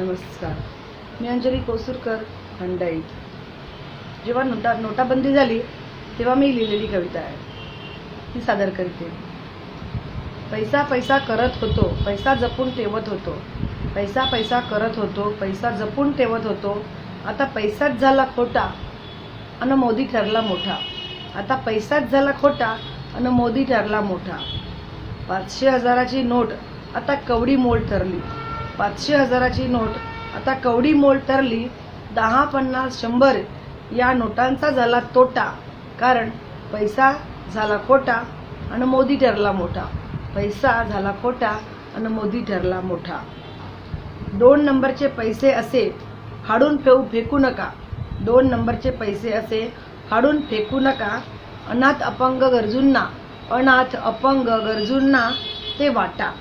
नमस्कार. मी अंजली कोसूरकर खंडाई. जेव्हा नोटा नोटाबंदी झाली तेव्हा मी लिहिलेली कविता आहे. ती सादर करते. पैसा पैसा करत होतो पैसा जपून ठेवत होतो. पैसा पैसा करत होतो पैसा जपून ठेवत होतो. आता पैसाच झाला खोटा अन मोदी ठरला मोठा. आता पैसाच झाला खोटा अन मोदी ठरला मोठा. पाचशे हजाराची नोट आता कवडी मोल ठरली. पाचशे हजाराची नोट. आता कवडी मोल ठरली दहा पन्नास शंभर या नोटांचा झाला तोटा. कारण पैसा झाला खोटा आणि मोदी ठरला मोठा. पैसा झाला खोटा आणि मोदी ठरला मोठा. दोन नंबरचे पैसे असे हाडून फेऊ फेकू नका. दोन नंबरचे पैसे असे हाडून फेकू नका. अनाथ अपंग गरजूंना अनाथ अपंग गरजूंना ते वाटा.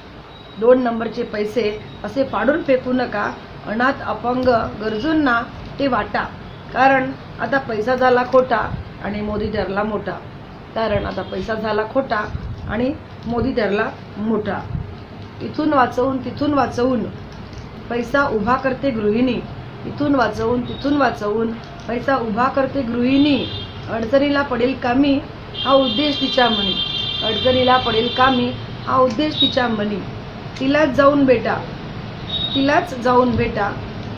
दोन नंबरचे पैसे असे पाडून फेकू नका. अनाथ अपंग गरजूंना ते वाटा. कारण आता पैसा झाला खोटा आणि मोदी धरला मोठा. कारण आता पैसा झाला खोटा आणि मोदी धरला मोठा. इथून वाचवून तिथून वाचवून पैसा उभा करते गृहिणी. इथून वाचवून तिथून वाचवून पैसा उभा करते गृहिणी. अडचणीला पडेल कामी हा उद्देश तिच्या म्हणी अडचणीला पडेल कामी हा उद्देश तिच्या म्हणी तिलाच जाऊन भेटा. तिलाच जाऊन भेटा.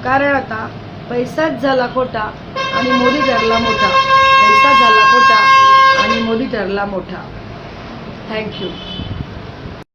कारण आता पैसाच झाला खोटा आणि मोदी ठरला मोठा. पैसा झाला खोटा आणि मोदी ठरला मोठा. थँक्यू